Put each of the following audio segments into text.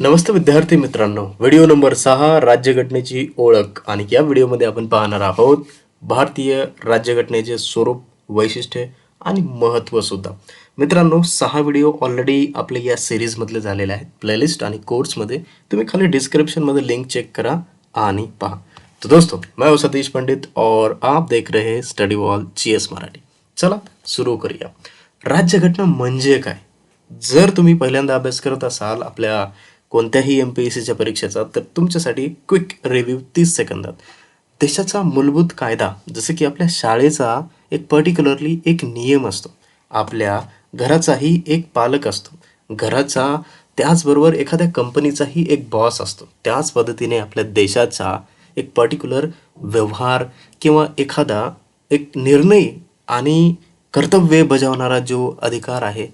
नमस्ते विद्यार्थी मित्रांनो. Video number सहा राज्यघटनेची ओळख. आणि या व्हिडिओमध्ये आपण पाहणार आहोत भारतीय राज्यघटनेचे स्वरूप वैशिष्ट्ये आणि महत्त्व सुद्धा. मित्रांनो सहा व्हिडिओ ऑलरेडी आपले या सिरीजमधले झालेले आहेत. प्लेलिस्ट आणि कोर्समध्ये तुम्ही खाली डिस्क्रिप्शनमध्ये लिंक चेक करा आणि पहा. तो दोस्तों मैं हूं सतीश पंडित और आप देख रहे हैं study wall G S Marathi. चला सुरू करूया. राज्यघटना म्हणजे काय? जर तुम्ही पहिल्यांदा अभ्यास करत असाल आपल्या कोणत्याही एम पी एस सीच्या परीक्षेचा तर तुमच्यासाठी क्विक रिव्ह्यू तीस सेकंदात. देशाचा मूलभूत कायदा जसं की आपल्या शाळेचा एक पर्टिक्युलरली एक नियम असतो. आपल्या घराचाही एक पालक असतो. घराचा त्याचबरोबर एखाद्या कंपनीचाही एक बॉस असतो. त्याच पद्धतीने आपल्या देशाचा एक पर्टिक्युलर व्यवहार किंवा एखादा एक निर्णय आणि कर्तव्य बजावणारा जो अधिकार आहे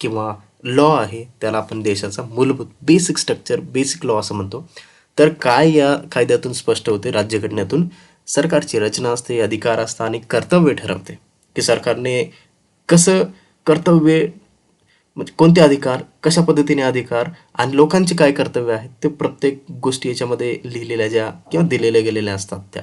किंवा लॉ आहे त्याला आपण देशाचा मूलभूत बेसिक स्ट्रक्चर बेसिक लॉ असं म्हणतो. तर काय या कायद्यातून स्पष्ट होते? राज्यघटनेतून सरकारची रचना असते अधिकार असतात आणि कर्तव्य ठरवते. की सरकारने कसं कर्तव्य म्हणजे कोणते अधिकार कशा पद्धतीने अधिकार आणि लोकांचे काय कर्तव्य आहेत ते प्रत्येक गोष्टी याच्यामध्ये लिहिलेल्या ज्या किंवा दिलेल्या गेलेल्या असतात त्या.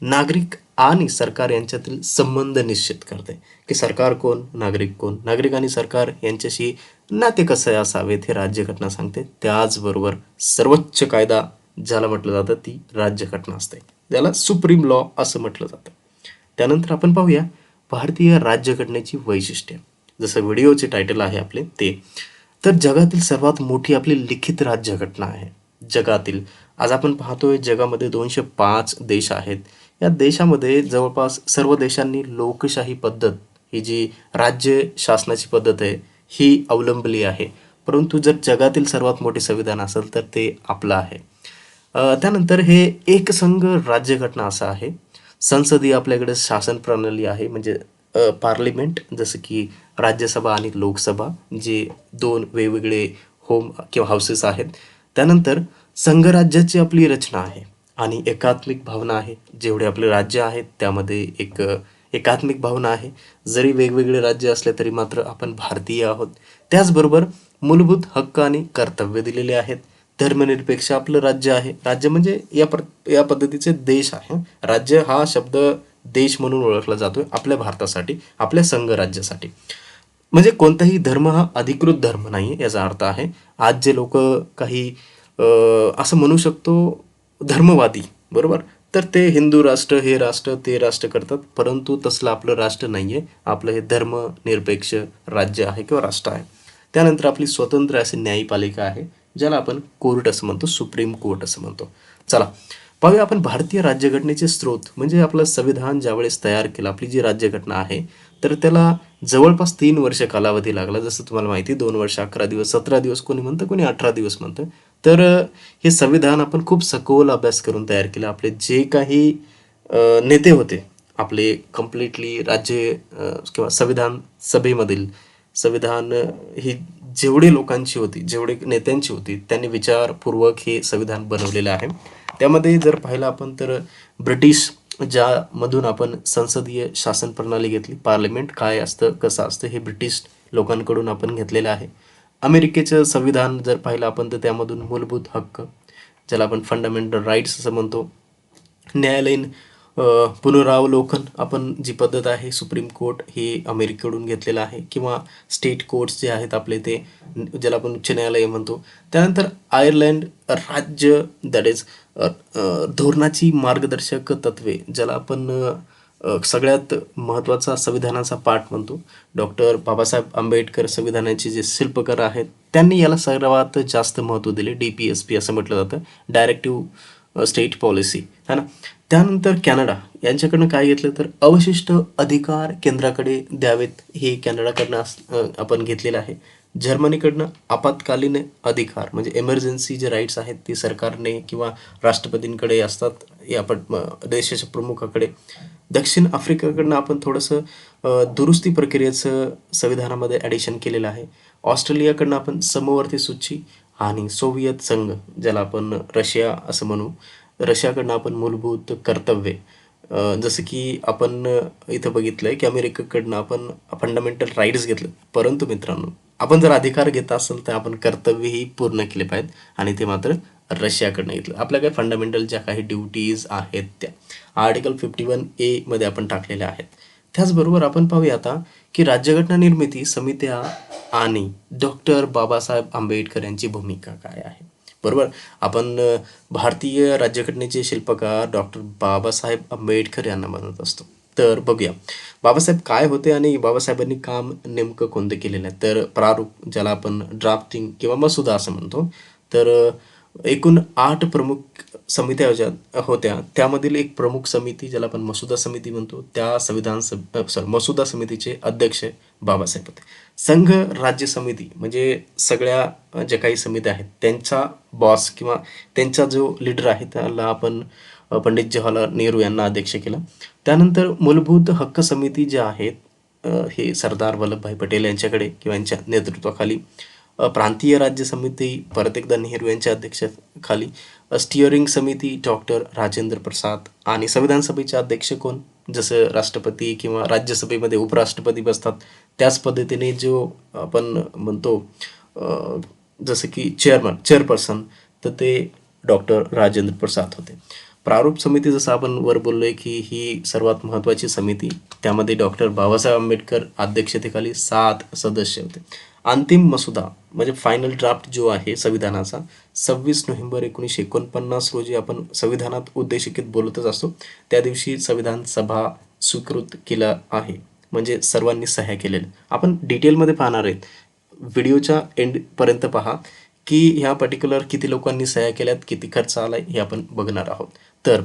नागरिक आणि सरकार यांच्यातील संबंध निश्चित करते. की सरकार कोण? नागरिक कोण? नागरिक आणि सरकार यांच्याशी नाते कसं असावेत हे राज्यघटना सांगते. त्याचबरोबर सर्वोच्च कायदा ज्याला म्हटलं जातं ती राज्यघटना असते. ज्याला सुप्रीम लॉ असं म्हटलं जातं. त्यानंतर आपण पाहूया भारतीय राज्यघटनेची वैशिष्ट्ये. जसं व्हिडिओचे टायटल आहे आपले ते. तर जगातील सर्वात मोठी आपली लिखित राज्यघटना आहे. जगातील. आज आपण पाहतोय जगामध्ये दोनशे पाच देश आहेत. या देशामध्ये जवळपास सर्व देशांनी लोकशाही पद्धत ही जी राज्य शासनाची पद्धत आहे ही अवलंबली आहे. परंतु जर जगातील सर्वात मोठे संविधान असेल तर ते आपलं आहे. त्यानंतर हे एकसंघ राज्यघटना असं आहे. संसदीय आपल्याकडे शासन प्रणाली आहे म्हणजे पार्लिमेंट जसं की राज्यसभा आणि लोकसभा जे दोन वेगवेगळे होम किंवा हाऊसेस आहेत. त्यानंतर संघराज्याची आपली रचना आहे आणि एकात्मिक भावना आहे. जेवढे आपले राज्य आहेत त्यामध्ये एक एकात्मिक भावना आहे. जरी वेगवेगळे राज्य असले तरी मात्र आपण भारतीय आहोत. त्याचबरोबर मूलभूत हक्क आणि कर्तव्य दिलेले आहेत. धर्मनिरपेक्ष आपलं राज्य आहे. राज्य म्हणजे या प्र या पद्धतीचे देश आहे. राज्य हा शब्द देश म्हणून ओळखला जातोय आपल्या भारतासाठी आपल्या संघराज्यासाठी म्हणजे कोणताही धर्म हा अधिकृत धर्म नाही याचा अर्थ आहे आज जे लोक काही असं म्हणू शकतो धर्मवादी बरोबर? तर ते हिंदू राष्ट्र हे राष्ट्र ते राष्ट्र करतात. परंतु तसलं आपलं राष्ट्र नाही आहे आपलं हे धर्मनिरपेक्ष राज्य आहे किंवा राष्ट्र आहे. त्यानंतर आपली स्वतंत्र अशी न्यायपालिका आहे ज्याला आपण कोर्ट असं म्हणतो सुप्रीम कोर्ट असं म्हणतो. चला पाहूया आपण भारतीय राज्यघटनेचे स्रोत म्हणजे आपलं संविधान ज्यावेळेस तयार केलं आपली जी राज्यघटना आहे तर त्याला जवळपास तीन वर्ष कालावधी लागला. जसं तुम्हाला माहिती दोन वर्ष अकरा दिवस सतरा दिवस कोणी म्हणतं कोणी अठरा दिवस म्हणतं. तर हे संविधान आपण खूप सखोल अभ्यास करून तयार केलं. आपले जे काही नेते होते आपले कम्प्लिटली राज्य किंवा संविधान सभेमधील संविधान ही जेवढी लोकांची होती जेवढे नेत्यांची होती त्यांनी विचारपूर्वक हे संविधान बनवलेलं आहे. त्यामध्ये जर पाहिलं आपण तर ब्रिटिश ज्यामधून आपण संसदीय शासन प्रणाली घेतली पार्लिमेंट काय असतं कसं असतं हे ब्रिटिश लोकांकडून आपण घेतलेलं आहे. अमेरिकेचं संविधान जर पाहिलं आपण तर त्यामधून मूलभूत हक्क ज्याला आपण फंडामेंटल राईट्स असं म्हणतो. न्यायालयीन पुनरावलोकन आपण जी पद्धत आहे सुप्रीम कोर्ट हे अमेरिकेकडून घेतलेलं आहे किंवा स्टेट कोर्ट्स जे आहेत आपले ते ज्याला आपण उच्च न्यायालय म्हणतो. त्यानंतर आयर्लंड राज्य दॅट इज धोरणाची मार्गदर्शक तत्वे ज्याला आपण सगळ्यात महत्त्वाचा संविधानाचा पाठ म्हणतो. डॉक्टर बाबासाहेब आंबेडकर संविधानाचे जे शिल्पकार आहेत त्यांनी याला सर्वात जास्त महत्त्व दिले. डी पी एस पी असं म्हटलं जातं. डायरेक्टिव्ह स्टेट पॉलिसी है ना? त्यानंतर कॅनडा. यांच्याकडनं काय घेतलं तर अवशिष्ट अधिकार केंद्राकडे द्यावेत हे कॅनडाकडनं आपण घेतलेलं आहे. जर्मनीकडनं आपत्कालीन अधिकार म्हणजे एमर्जन्सी जे राईट्स आहेत ते सरकारने किंवा राष्ट्रपतींकडे असतात. या आपण देशाच्या प्रमुखाकडे. दक्षिण आफ्रिकाकडनं आपण थोडंसं दुरुस्ती प्रक्रियेचं संविधानामध्ये ॲडिशन केलेलं आहे. ऑस्ट्रेलियाकडनं आपण समवर्ती सूची आणि सोव्हिएत संघ ज्याला आपण रशिया असं म्हणू. रशियाकडनं आपण मूलभूत कर्तव्य जसं की आपण इथं बघितलं आहे की अमेरिकेकडनं आपण फंडामेंटल राईट्स घेतले परंतु मित्रांनो आपण जर अधिकार घेत असेल तर आपण कर्तव्यही पूर्ण केले पाहिजेत. आणि ते मात्र रशियाकडनं घेतलं. आपल्या काही फंडामेंटल ज्या काही ड्युटीज आहेत त्या आर्टिकल फिफ्टी वन एमध्ये आपण टाकलेल्या आहेत. त्याचबरोबर आपण पाहूया आता की राज्यघटना निर्मिती समित्या आणि डॉक्टर बाबासाहेब आंबेडकर यांची भूमिका काय आहे. बरोबर? आपण भारतीय राज्यघटनेचे शिल्पकार डॉक्टर बाबासाहेब आंबेडकर यांना म्हणत असतो. तर बघूया. बाबासाहेब काय होते आणि बाबासाहेबांनी काम नेमकं कोणतं केलेलं आहे? तर प्रारूप ज्याला आपण ड्राफ्टिंग किंवा मसुदा असं म्हणतो. तर एकूण आठ प्रमुख समित्या ज्या होत्या त्यामधील एक प्रमुख समिती ज्याला आपण मसुदा समिती म्हणतो त्या संविधान सॉरी मसुदा समितीचे अध्यक्ष बाबासाहेब होते. संघ राज्य समिती म्हणजे सगळ्या ज्या काही समित्या आहेत त्यांचा बॉस किंवा त्यांचा जो लीडर आहे त्याला आपण पंडित जवाहरलाल नेहरू यांना अध्यक्ष केलं. त्यानंतर मूलभूत हक्क समिती ज्या आहेत हे सरदार वल्लभभाई पटेल यांच्याकडे किंवा यांच्या नेतृत्वाखाली प्रांतीय राज्य समिती परत एकदा नेहरू यांच्या अध्यक्षतेखाली स्टिअरिंग समिती डॉक्टर राजेंद्र प्रसाद आणि संविधान सभेचे अध्यक्ष कोण? जसं राष्ट्रपती किंवा राज्यसभेमध्ये उपराष्ट्रपती बसतात त्याच पद्धतीने जो आपण म्हणतो जसं की चेअरमन चेअरपर्सन तर ते डॉक्टर राजेंद्र प्रसाद होते. प्रारूप समिती जसं आपण वर बोललोय की ही सर्वात महत्त्वाची समिती त्यामध्ये डॉक्टर बाबासाहेब आंबेडकर अध्यक्षतेखाली सात सदस्य होते. अंतिम मसुदा म्हणजे फायनल ड्राफ्ट जो आहे संविधानाचा सव्वीस नोव्हेंबर एकोणीसशे एकोणपन्नास रोजी आपण संविधानात उद्देशिकेत बोलतच असतो. त्या दिवशी संविधान सभा स्वीकृत केला आहे. म्हणजे सर्वांनी सह्या केलेल्या. आपण डिटेलमध्ये पाहणार आहेत. व्हिडिओच्या एंडपर्यंत पहा. की ह्या पर्टिक्युलर किती लोकांनी सह्या केल्यात किती खर्च आला हे आपण बघणार आहोत. तर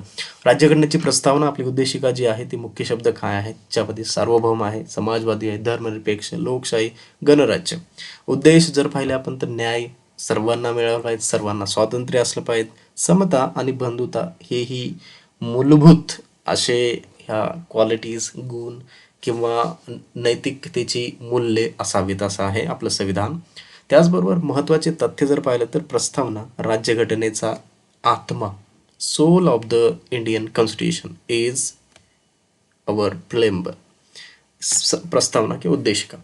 राज्यघटनेची प्रस्तावना आपली उद्देशिका जी आहे ती मुख्य शब्द काय आहेत? ज्यामध्ये सार्वभौम आहे समाजवादी आहे धर्मनिरपेक्ष लोकशाही गणराज्य. उद्देश जर पाहिले आपण तर न्याय सर्वांना मिळाला पाहिजे सर्वांना स्वातंत्र्य असलं पाहिजे. समता आणि बंधुता हेही मूलभूत असे ह्या क्वालिटीज गुण किंवा नैतिकतेची मूल्ये असावीत असं आहे आपलं संविधान. त्याचबरोबर महत्त्वाचे तथ्य जर पाहिलं तर प्रस्तावना राज्यघटनेचा आत्मा soul of the Indian constitution is our preamble स- प्रस्तावना किंवा उद्देशिका.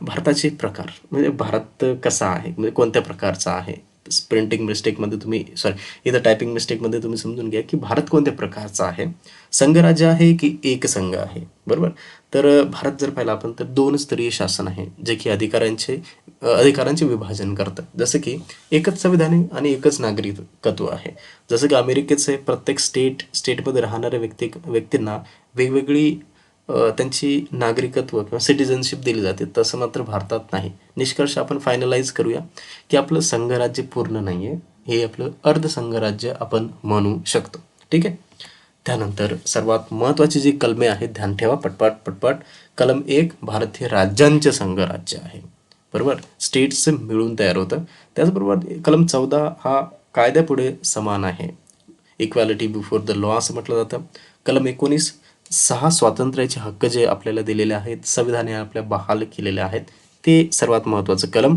भारताचे प्रकार म्हणजे भारत कसा आहे? म्हणजे कोणत्या प्रकारचा आहे? प्रिंटिंग मिस्टेकमध्ये तुम्ही सॉरी इथं टायपिंग मिस्टेकमध्ये तुम्ही समजून घ्या की भारत कोणत्या प्रकारचा आहे? संघराज्य आहे की एक संघ आहे? बरोबर? तर भारत जर पाहिला आपण तर दोन स्तरीय शासन आहे जे की अधिकारांचे अधिकारांचे विभाजन करतं. जसं की एकच संविधान आणि एकच नागरिकत्व आहे. जसं की अमेरिकेचे प्रत्येक स्टेट स्टेटमध्ये राहणाऱ्या व्यक्ती व्यक्तींना वेगवेगळी त्यांची नागरिकत्व किंवा सिटिझनशिप दिली जाते. तसं मात्र भारतात नाही. निष्कर्ष आपण फायनलाइज करूया की आपलं संघराज्य पूर्ण नाही आहे हे आपलं अर्धसंघराज्य आपण म्हणू शकतो. ठीक आहे? त्यानंतर सर्वात महत्त्वाची जी कलमे आहेत ध्यान ठेवा पटपाट पटपाट. कलम एक भारतीय राज्यांचे संघराज्य आहे. बरोबर? स्टेट्स मिळून तयार होतं. त्याचबरोबर कलम चौदा हा कायद्यापुढे समान आहे. इक्वॅलिटी बिफोर द लॉ असं म्हटलं जातं. कलम एकोणीस सहा स्वातंत्र्याचे हक्क जे आपल्याला दिलेले आहेत संविधाने आपल्या बहाल केलेले आहेत ते सर्वात महत्त्वाचं कलम.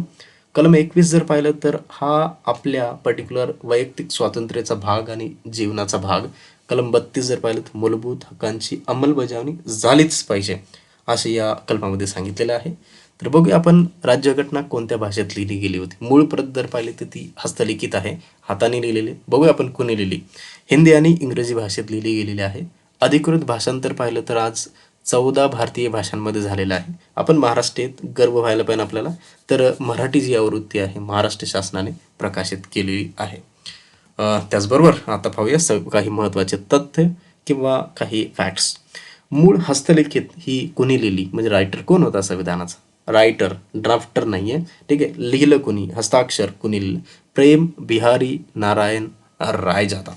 कलम एकवीस जर पाहिलं तर हा आपल्या पर्टिक्युलर वैयक्तिक स्वातंत्र्याचा भाग आणि जीवनाचा भाग. कलम बत्तीस जर पाहिलं तर मूलभूत हक्कांची अंमलबजावणी झालीच पाहिजे असे या कलमामध्ये सांगितलेलं आहे. तर बघूया आपण राज्यघटना कोणत्या भाषेत लिहिली गेली होती. मूळ प्रत जर पाहिली तर ती हस्तलिखित आहे हाताने लिहिलेली. बघूया आपण कुणी लिहिली. हिंदी आणि इंग्रजी भाषेत लिहिली गेलेली आहे. अधिकृत भाषांतर पाहिलं तर आज चौदा भारतीय भाषांमध्ये झालेलं आहे. आपण महाराष्ट्रात गर्व व्हायला पाहिजे आपल्याला. तर मराठी जी आवृत्ती आहे महाराष्ट्र शासनाने प्रकाशित केलेली आहे. त्याचबरोबर आता पाहूया स काही महत्त्वाचे तथ्य किंवा काही फॅक्ट्स मूळ हस्तलिखित ही कुणी लिहिली? म्हणजे रायटर कोण होता संविधानाचा? रायटर ड्राफ्टर नाही आहे ठीक आहे लिहिलं कुणी? हस्ताक्षर कुणी लिहिलं? प्रेम बिहारी नारायण रायजादा.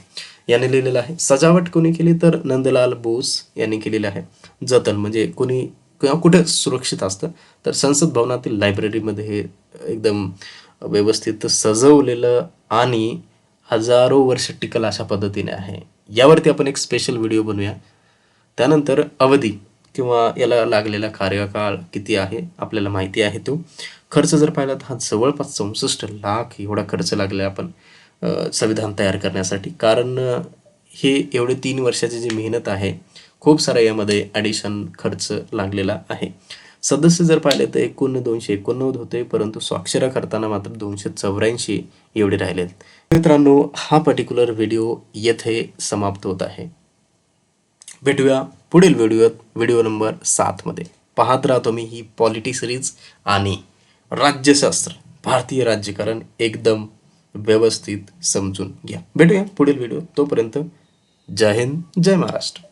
यांनी लिहिलेलं आहे. सजावट कोणी केली तर नंदलाल बोस यांनी केलेली आहे. जतन म्हणजे कोणी किंवा कुठे सुरक्षित असतं. तर संसद भवनातील लायब्ररीमध्ये हे एकदम व्यवस्थित सजवलेलं आणि हजारो वर्ष टिकल अशा पद्धतीने आहे. यावरती आपण एक स्पेशल व्हिडिओ बनवूया. त्यानंतर अवधी किंवा याला लागलेला कार्यकाळ किती आहे आपल्याला माहिती आहे तो. खर्च जर पाहिला तर हा जवळपास चौसष्ट लाख एवढा खर्च लागला आपण. संविधान तयार करण्यासाठी. कारण हे एवढे तीन वर्षाची जी मेहनत आहे खूप सारा यामध्ये ॲडिशन खर्च लागलेला आहे. सदस्य जर पाहिले तर एकूण दोनशे एकोणनव्वद होते परंतु स्वाक्षऱ्या करताना मात्र दोनशे चौऱ्याऐंशी एवढे राहिलेत. मित्रांनो हा पर्टिक्युलर व्हिडिओ येथे समाप्त होत आहे. भेटूया पुढील व्हिडिओत व्हिडिओ नंबर सातमध्ये पाहत राहतो मी ही पॉलिटी सिरीज आणि राज्यशास्त्र भारतीय राज्यकारण एकदम व्यवस्थित समजून घ्या. भेटूया पुढील व्हिडिओ तोपर्यंत जय हिंद जय महाराष्ट्र.